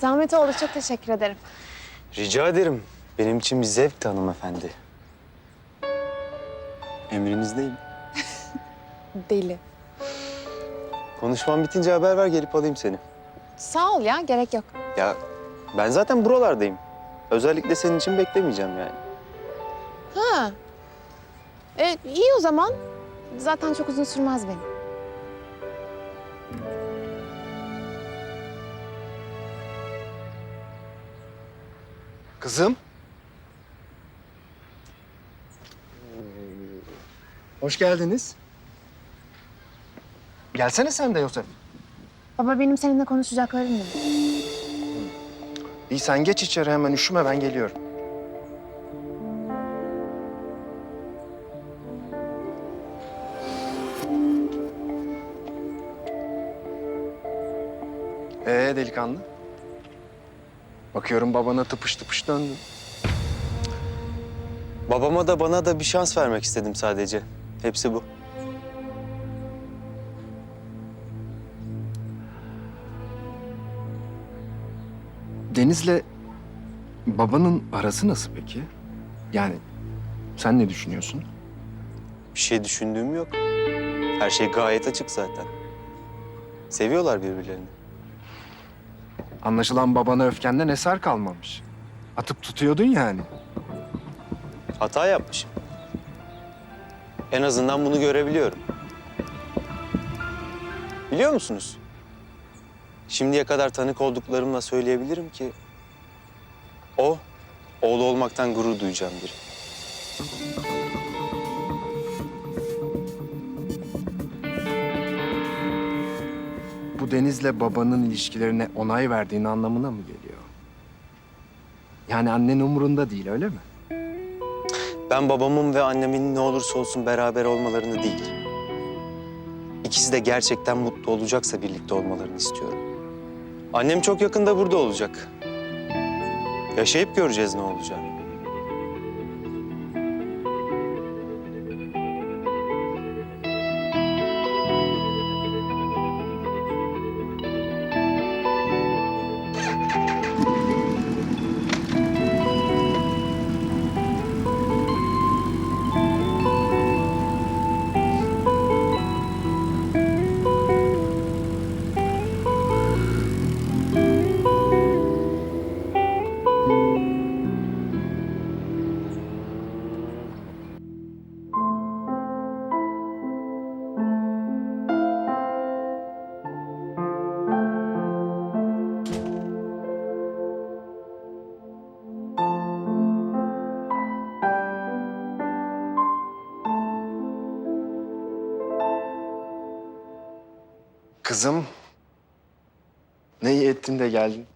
Zahmet oldu. Çok teşekkür ederim. Rica ederim. Benim için bir zevkti hanımefendi. Emrinizdeyim. Deli. Konuşmam bitince haber ver gelip alayım seni. Sağ ol ya. Gerek yok. Ya ben zaten buralardayım. Özellikle senin için beklemeyeceğim yani. Ha. E, iyi o zaman. Zaten çok uzun sürmez benim. Kızım. Hoş geldiniz. Gelsene sen de Yosef. Baba benim seninle konuşacaklarım var. İyi sen geç içeri hemen üşüme ben geliyorum. Ee delikanlı. Bakıyorum babana tıpış tıpış döndün. Babama da bana da bir şans vermek istedim sadece. Hepsi bu. Deniz'le babanın arası nasıl peki? Yani sen ne düşünüyorsun? Bir şey düşündüğüm yok. Her şey gayet açık zaten. Seviyorlar birbirlerini. Anlaşılan babana öfkenden eser kalmamış. Atıp tutuyordun yani. Hata yapmışım. En azından bunu görebiliyorum. Biliyor musunuz? Şimdiye kadar tanık olduklarımla söyleyebilirim ki... ...o, oğlu olmaktan gurur duyacağım biri. Bu Deniz'le babanın ilişkilerine onay verdiğin anlamına mı geliyor? Yani annen umurunda değil öyle mi? Ben babamın ve annemin ne olursa olsun beraber olmalarını değil... ...ikisi de gerçekten mutlu olacaksa birlikte olmalarını istiyorum. Annem çok yakında burada olacak. Yaşayıp göreceğiz ne olacağını. Kızım, ne iyi ettin de geldin.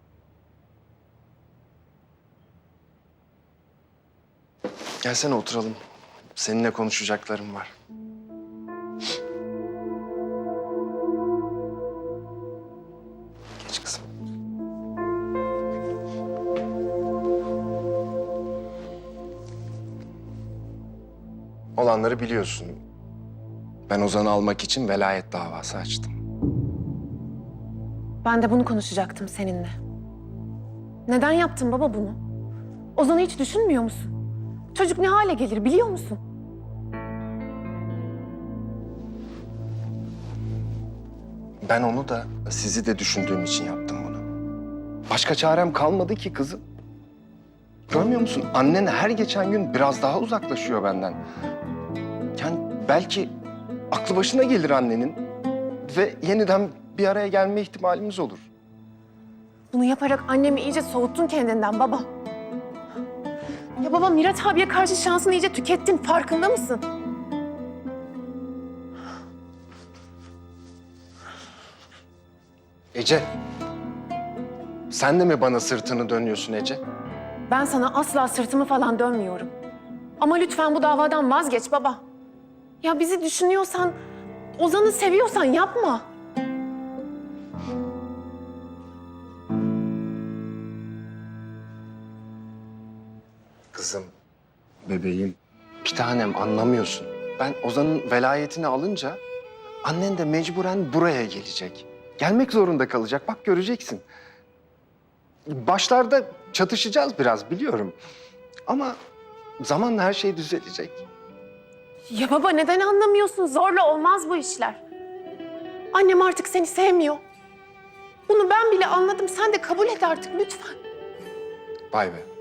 Gelsene oturalım. Seninle konuşacaklarım var. Geç kızım. Olanları biliyorsun. Ben Ozan'ı almak için velayet davası açtım. Ben de bunu konuşacaktım seninle. Neden yaptın baba bunu? Ozan'ı hiç düşünmüyor musun? Çocuk ne hale gelir biliyor musun? Ben onu da sizi de düşündüğüm için yaptım bunu. Başka çarem kalmadı ki kızım. Görmüyor musun? Annen her geçen gün biraz daha uzaklaşıyor benden. Yani belki aklı başına gelir annenin ve yeniden bir araya gelme ihtimalimiz olur. Bunu yaparak annemi iyice soğuttun kendinden baba. Ya baba Mirat abiye karşı şansını iyice tükettin farkında mısın? Ece, sen de mi bana sırtını dönüyorsun Ece? Ben sana asla sırtımı falan dönmüyorum. Ama lütfen bu davadan vazgeç baba. Ya bizi düşünüyorsan, Ozan'ı seviyorsan yapma. Bebeğim, bir tanem anlamıyorsun. Ben Ozan'ın velayetini alınca annen de mecburen buraya gelecek. Gelmek zorunda kalacak. Bak göreceksin. Başlarda çatışacağız biraz biliyorum. Ama zamanla her şey düzelecek. Ya baba neden anlamıyorsun? Zorla olmaz bu işler. Annem artık seni sevmiyor. Bunu ben bile anladım. Sen de kabul et artık lütfen. Vay be.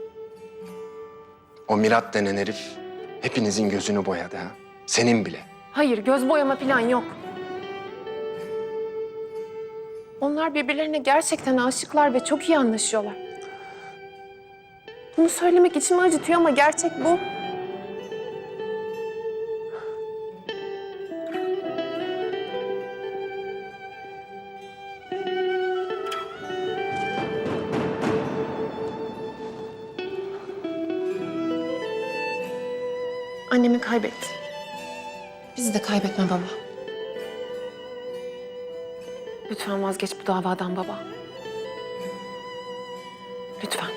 O Mirat denen herif hepinizin gözünü boyadı ha. Senin bile. Hayır, göz boyama falan yok. Onlar birbirlerine gerçekten aşıklar ve çok iyi anlaşıyorlar. Bunu söylemek içimi acıtıyor ama gerçek bu. Annemi kaybetti. Bizi de kaybetme baba. Lütfen vazgeç bu davadan baba. Lütfen.